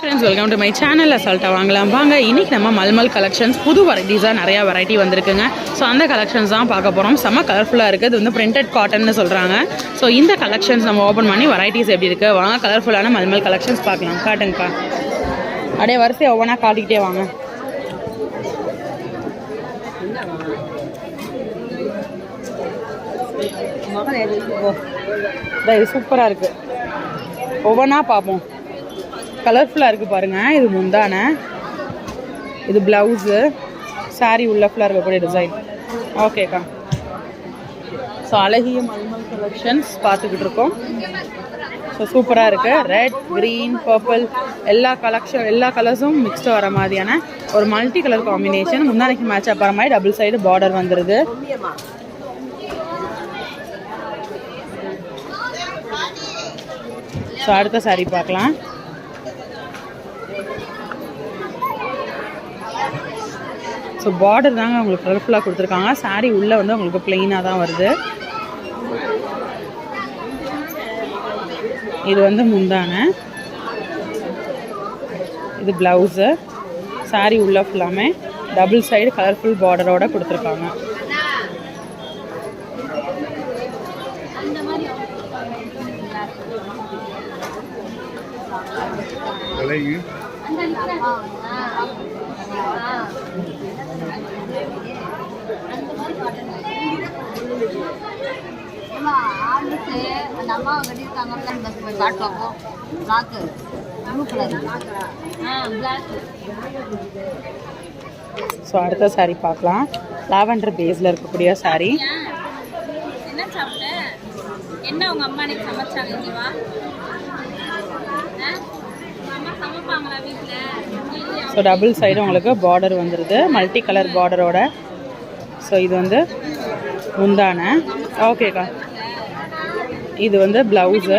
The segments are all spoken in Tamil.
Friends welcome to my channel அசால்ட்டாக வாங்கலாம் வாங்க இன்னைக்கு நம்ம மல்மல் கலெக்ஷன்ஸ் புது வெரைட்டிஸாக நிறையா வெரைட்டி வந்திருக்குங்க. ஸோ அந்த கலெக்ஷன்ஸ் தான் பார்க்க போகிறோம் செம்ம கலர்ஃபுல்லாக இருக்குது. இது வந்து பிரிண்டட் காட்டன்னு சொல்கிறாங்க ஸோ இந்த கலெக்ஷன்ஸ் நம்ம ஓப்பன் பண்ணி வெரைட்டிஸ் எப்படி இருக்குது வாங்க கலர்ஃபுல்லான மல்மல் கலெக்ஷன்ஸ் பார்க்கலாம். காட்டுங்கப்பா. அப்படியே வரிசை ஒவ்வொன்றா காட்டிக்கிட்டே வாங்க. சூப்பராக இருக்குது ஒவ்வொன்றா பார்ப்போம். கலர்ஃபுல்லாக இருக்குது பாருங்கள் இது முந்தான. இது ப்ளவுஸு சாரீ உள்ள ஃபுல்லாக இருக்கக்கூடிய டிசைன் ஓகேக்கா ஸோ அழகிய மல்மல் கலெக்ஷன்ஸ் பார்த்துக்கிட்டு இருக்கோம். ஸோ சூப்பராக இருக்குது ரெட் க்ரீன் பர்பிள் எல்லா கலெக்ஷன் எல்லா கலர்ஸும் மிக்ஸ்டு வர மாதிரியான ஒரு மல்டி கலர் காம்பினேஷன் முந்தானைக்கு மேட்ச் ஆகிற மாதிரி டபுள் சைடு பார்டர் வந்துடுது ஸோ அடுத்த சாரீ பார்க்கலாம். ஸோ பார்டர் தாங்க உங்களுக்கு கலர்ஃபுல்லாக கொடுத்துருக்காங்க. Saree உள்ளே வந்து உங்களுக்கு பிளெயினாக தான் வருது. இது வந்து முந்தான. இது ப்ளவுஸு saree உள்ள ஃபுல்லாமே டபுள் சைடு கலர்ஃபுல் பார்டரோட கொடுத்துருக்காங்க. விலைக்கு அம்மா, ஆளுக்கு அந்த அம்மா கட்டியிருக்காங்கல்ல இந்த போய் காட்டு பார்ப்போம் பிளாக்கு ப்ளூ கலர் ஆ பிளாக் ஸோ அடுத்த saree பார்க்கலாம். லாவெண்டர் பேஸில் இருக்கக்கூடிய saree. என்ன சாப்பிட்ட? என்ன உங்க அம்மா அன்னைக்கு சமைச்சாங்க? ஸோ டபுள் சைடு உங்களுக்கு பார்டர் வந்துடுது மல்டி கலர் பார்டரோட ஸோ இது வந்து முந்தான. ஓகேக்கா இது வந்து ப்ளவுஸு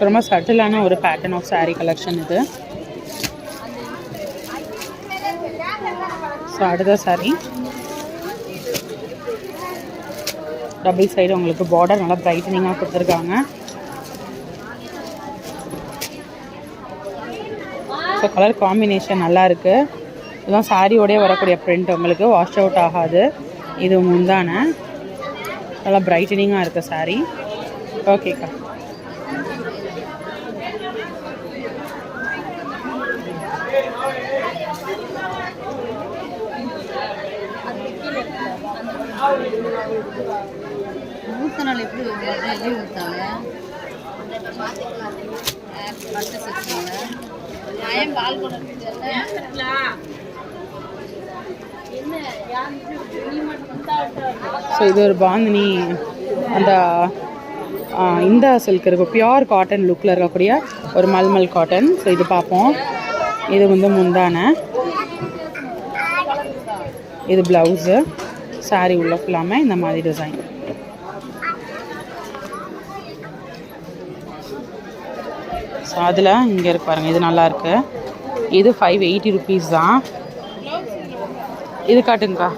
ரொம்ப சட்டிலான ஒரு பேட்டர்ன் ஆஃப் சாரி கலெக்ஷன் இது. ஸோ அடுத்த சாரி டபுள் சைடு உங்களுக்கு பார்டர் நல்லா பிரைட்டனிங்காக கொடுத்துருக்காங்க. ஸோ கலர் காம்பினேஷன் நல்லா இருக்கு. இதுதான் சாரியோடய வரக்கூடிய ப்ரிண்ட் உங்களுக்கு வாஷ் அவுட் ஆகாது. இது முந்தான. நல்லா பிரைட்டனிங்காக இருக்குது saree. ஓகேக்கா மூத்த நாள் எப்படி லீவ் விட்டாங்க பட்டு வச்சாங்க நயம் பால் ஸோ இது ஒரு பாந்தினி. அந்த இந்த சில்க் இருக்கும் பியோர் காட்டன் லுக்கில் இருக்கக்கூடிய ஒரு மல்மல் காட்டன் ஸோ இது பார்ப்போம் இது வந்து முந்தான. இது ப்ளவுஸு சாரி உள்ள ஃபுல்லாமே இந்த மாதிரி டிசைன் ஸோ அதில் இங்கே இருக்கு பாருங்கள் இது நல்லா இருக்கு. இது ஃபைவ் எயிட்டி ருபீஸ் தான். இது காட்டுங்கக்கா.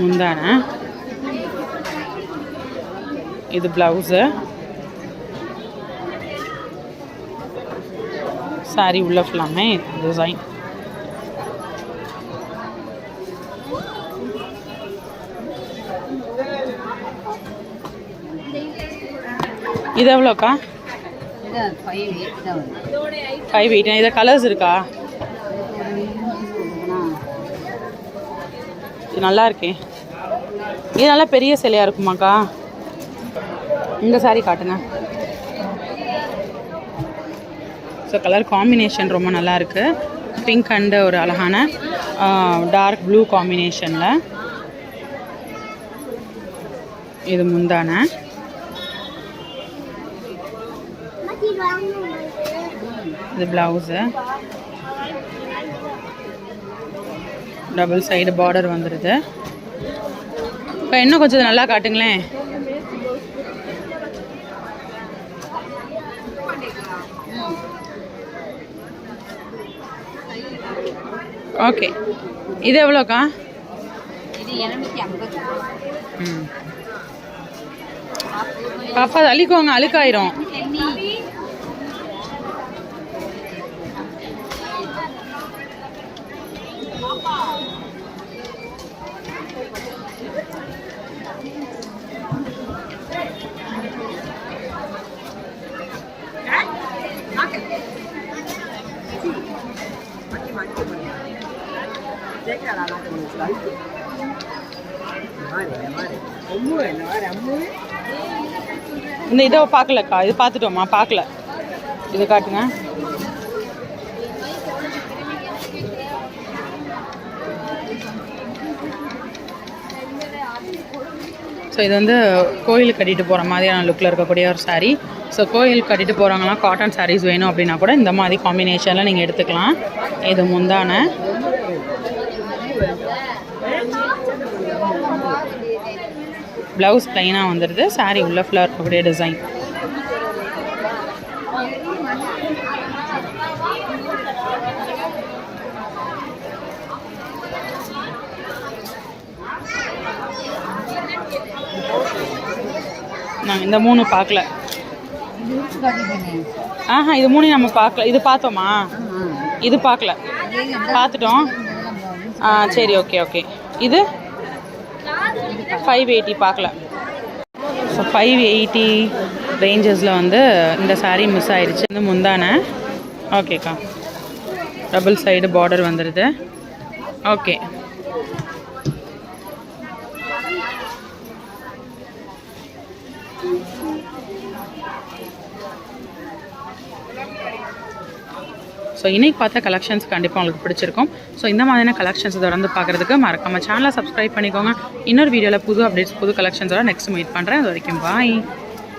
முந்தானே. இது ப்ளவுஸு saree உள்ள ஃபுல்லாமே டிசைன் இது எவ்வளோக்கா? ஃபைவ் எயிட் இதில் கலர்ஸ் இருக்கா? இது நல்லா இருக்கே. இது நல்லா பெரிய சிலையாக இருக்குமாக்கா? இந்த சாரீ காட்டுங்க. ஸோ கலர் காம்பினேஷன் ரொம்ப நல்லா இருக்கு. பிங்க் அண்டு ஒரு அழகான டார்க் ப்ளூ காம்பினேஷனில் இது முந்தான. இது ப்ளவுஸு டபுள் சைடு பார்டர் வந்துடுது இப்போ இன்னும் கொஞ்சம் நல்லா காட்டுங்களேன். ஓகே இது எவ்வளோக்கா ம் பாப்பா தள்ளிக்கோங்க அழுக்காயிரும் இந்த இதை பார்க்கலக்கா இது பார்த்துட்டோமா பார்க்கல. இது காட்டுங்க. ஸோ இது வந்து கோயிலுக்கு கட்டிட்டு போகிற மாதிரியான லுக்கில் இருக்கக்கூடிய ஒரு சாரீ ஸோ கோயிலுக்கு கட்டிட்டு போகிறவங்களாம் காட்டன் சாரீஸ் வேணும் அப்படின்னா கூட இந்த மாதிரி காம்பினேஷனில் நீங்கள் எடுத்துக்கலாம். இது முந்தான. ப்ளவுஸ் ப்ளைனாக வந்துடுது சாரீ உள்ள ஃபுல்லாக இருக்கக்கூடிய டிசைன் நாங்கள் இந்த மூணு பார்க்கல. ஆஹா இது மூணையும் நம்ம பார்க்கல. இது பார்த்தோமா? இது பார்க்கல. பார்த்துட்டோம். ஆ சரி ஓகே ஓகே இது? ஃபைவ் எயிட்டி பார்க்கல. ஸோ ஃபைவ் எயிட்டி ரேஞ்சஸில் வந்து இந்த சாரீ மிஸ் ஆயிடுச்சு. வந்து முந்தான. ஓகேக்கா டபுள் சைடு பார்டர் வந்துடுது ஓகே ஸோ இன்றைக்கி பார்த்த கலெக்ஷன்ஸ் கண்டிப்பாக உங்களுக்கு பிடிச்சிருக்கும். ஸோ இந்த மாதிரியான கலெக்ஷன்ஸ் தொடர்ந்து பார்க்குறதுக்கு மறக்காம சேனலை சப்ஸ்கிரைப் பண்ணிக்கோங்க. இன்னொரு வீடியோவில் புது அப்டேட்ஸ் புது கலெக்ஷன்ஸோட நெக்ஸ்ட் மீட் பண்ணுறேன் அது வரைக்கும் பாய்